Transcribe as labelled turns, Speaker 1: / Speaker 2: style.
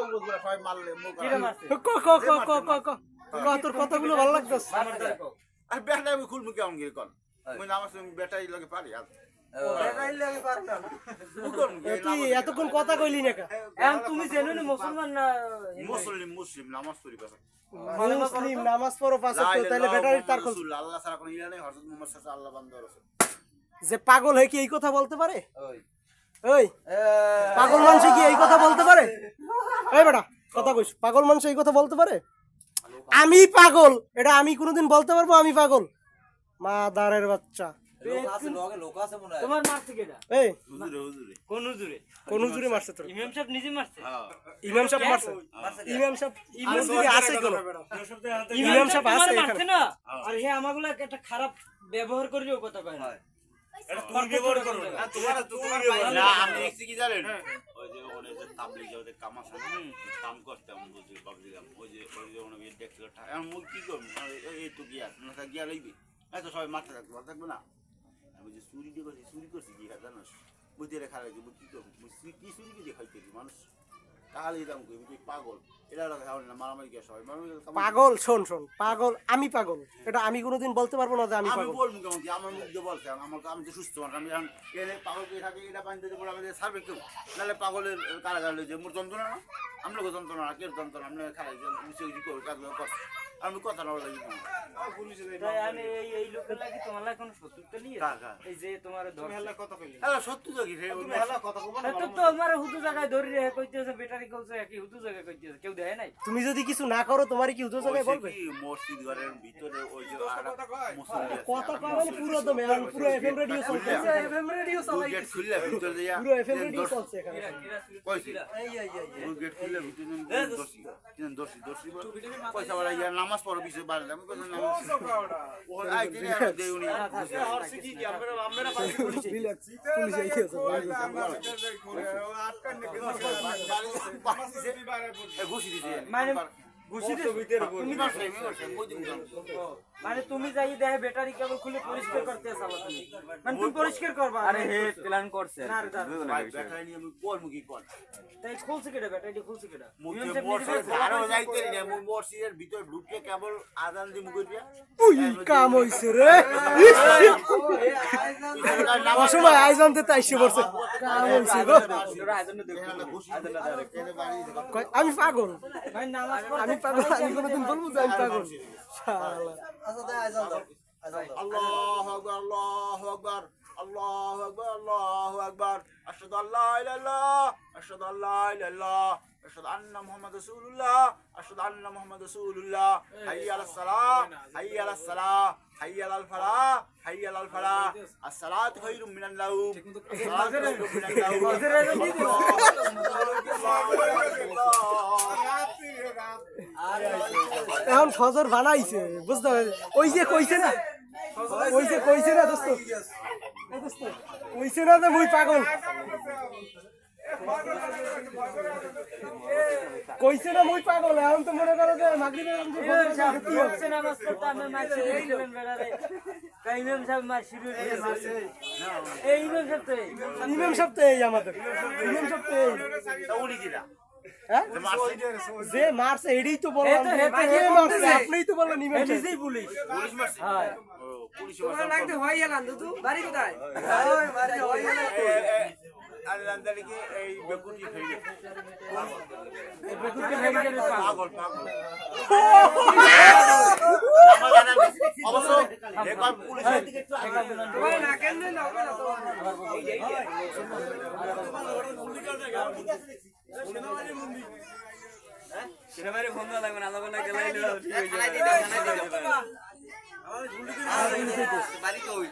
Speaker 1: কেউ বুঝবে সবাই মারলে মুখ
Speaker 2: কিরে মারছে
Speaker 3: ক। ক ক ক ক ক ক তোর কথাগুলো ভালো লাগতেছে
Speaker 2: আমার দ্বারা কও।
Speaker 1: আর বেটা আমি খুলমু কেমন গিয়ে কন? মুই নামাজ বেটাই লাগে পারি আর।
Speaker 3: এতক্ষণ কথা কইলি না
Speaker 2: এখন তুমি জেনো মুসলমান না
Speaker 1: মুসলিম মুসলিম নামাজ পড়ি
Speaker 3: মুসলিম নামাজ পড়ো পাঁচ তাহলে ব্যাটারি তার খোঁজ।
Speaker 1: আল্লাহ ছাড়া কোনো ইলা নেই হযরত মুহাম্মদ সাল্লাল্লাহু আল্লাহ বান্দা রাসূল।
Speaker 3: যে পাগল হয়ে কি এই কথা বলতে পারে? ওই। পাগল মানুষ কি এই কথা বলতে পারে? এই বেটা কথা কইস পাগল মানুষ এই কথা বলতে পারে? আমি পাগল এটা আমি কোনোদিন বলতে পারব আমি পাগল। মা দাঁড়ের বাচ্চা।
Speaker 2: তোমার মারছে কেডা?
Speaker 3: এই
Speaker 1: হুজুরে হুজুরে।
Speaker 2: কোন হুজুরে?
Speaker 3: কোন হুজুরে মারছে তোর?
Speaker 2: ইমাম সাহেব নিজে মারছে?
Speaker 1: হ্যাঁ।
Speaker 3: ইমাম সাহেব মারছে? ইমাম সাহেব ইমাম সাহেব আছে কোন? ইমাম
Speaker 2: ইমাম
Speaker 3: সাহেব
Speaker 2: সাহেব
Speaker 3: আছে
Speaker 2: মারছে না? আর হে আমাগুলো একটা খারাপ ব্যবহার করেও কথা কয় না।
Speaker 1: না, তোমার তোমার না আমি কি জানেন ওই যে ওনে যে তাবলিগ যে কাম আছে না, কাম করতে আমি বুঝি বাবলি কাম ওই যে ওই যে ওনে দেখছিল আমি মুই কি করব? এই তো গিয়া না তা গিয়া লইবি এত সবাই মারতে থাকবে ভালো থাকবে না? আমি যে চুরি দিয়ে করছি চুরি করছি গিয়া জানো বুঝতে রেখা মুই কি করব? কি চুরি দিয়ে খাইতে মানুষ? কই? তুই পাগল। এটা না মারামারি সবাই?
Speaker 3: পাগল শোন শোন পাগল আমি পাগল। এটা আমি কোনোদিন বলতে পারব না যে আমি
Speaker 1: আমি
Speaker 3: পাগল।
Speaker 1: বলব কেমন আমার মুখ দিয়ে বলছে আমার আমি তো সুস্থ মানুষ আমি এখন এলে পাগল কে থাকে এটা বান্ধে দেবো আমাদের সার্ভে কেউ নাহলে পাগলের কারাগার যে মোর যন্ত্রণা না? আমরা যন্ত্রণা কে কেউ যন্ত্রণা? আমরা খারাপ উঁচু কিছু করব কাজগুলো কর আমি কথা না বলে
Speaker 2: আমি এই এই লোকের লাগি তোমার লাগি কোনো শত্রুতা নিয়ে? এই যে তোমার ধরছে।
Speaker 1: হ্যাঁ সত্য তো কি রে?
Speaker 2: তুমি হেলা কথা হ্যাঁ, তো তোমার হুদু জায়গায় ধরে রেখে কইতেছে বেটারি কইছে কি হুদু জায়গায় কইতেছে কেউ দেয় নাই?
Speaker 3: তুমি যদি কিছু না করো তোমারই কি হুজুর জায়গায় বলবে?
Speaker 1: কি মসজিদ ঘরের ভিতরে ওই যে আরেকটা মুসল্লি
Speaker 3: কথা কয় মানে পুরো দমে এখন পুরো এফএম রেডিও চলছে। এফএম রেডিও চালাই
Speaker 1: গেট খুললে ভিতরে দিয়া
Speaker 3: পুরো এফএম রেডিও চলছে এখানে।
Speaker 1: কইছি। দুই গেট খুললে ভিতরে দর্শি দর্শি দর্শি পয়সা বাড়া ইয়া নামাজ পড়ো বিশে বাড়লে আমি কইলাম নামাজ আই দিনে আর দেউনি
Speaker 3: পুলিশ
Speaker 1: ঘুষি দিছে
Speaker 2: মানে
Speaker 1: তুমি
Speaker 2: মানে যাই দেখে ব্যাটারি কেবল খুলে পরিষ্কার করতে চাও তুমি। মানে তুমি পরিষ্কার করবা আরে হে প্ল্যান করছে। না রে
Speaker 1: ব্যাটারি নিয়ে আমি কোন
Speaker 2: তাই খুলছে কেডা ব্যাটারি খুলছে কেডা
Speaker 1: আরও যাইতে না মই মোরসির ভিতর ঢুকে কেবল আজান দি মুখে দিয়া
Speaker 3: উই কাম হইছে রে। অসময় আয়োজনতে তো আইসে পড়ছে কাম হইছে গো। আমি পাগল?
Speaker 2: ভাই নামাজ পড়
Speaker 3: আমি পাগল আমি কোনোদিন বলবো যে আমি পাগল শালা
Speaker 1: আল্লাহু আকবার আল্লাহু আকবার আল্লাহু আকবার আল্লাহু আকবার আশহাদু আল্লা ইলাহা ইল্লাল্লাহ আশহাদু আল্লা ইলাহা ইল্লাল্লাহ আশহাদু আন্না মুহাম্মাদুর রাসূলুল্লাহ আশহাদু আন্না মুহাম্মাদুর রাসূলুল্লাহ হাইয়া আলাস সালাহ হাইয়া আলাস সালাহ নাওম
Speaker 3: এখন ফজর বানাইছে, বুঝতে পারছি ওই যে কইছে না, ওই যে কইছে না দোস্ত, কইছে না যে মুই পাগল। কইছে না মুই পাগল এখন তো মনে করো যে মাগরিবের?
Speaker 2: হচ্ছে নামাজ পড়তে আমি শুরু করলেন বেটারে তাই ইমাম সাহেব মার শুরু করেছে এই ইমাম সাহেব তো এই।
Speaker 3: ইমাম সাহেব তো এই আমাদের। ইমাম সাহেব তো এই।
Speaker 1: উনি কিরা
Speaker 3: হ্যাঁ? যে মারছে এটাই তো বললাম।
Speaker 2: এই এই এই।
Speaker 3: আপনিই তো বললেন ইমাম
Speaker 2: এই
Speaker 3: সাহেব।
Speaker 2: নিজেই পুলিশ।
Speaker 1: পুলিশ মারছে
Speaker 2: হ্যাঁ।
Speaker 1: পুলিশ মারছে আল্লাহ এই
Speaker 2: সেনাবাহিনী ফোন দেওয়া লাগবে না আলাদা গেলে আমার ঝুলটি বাড়ি কই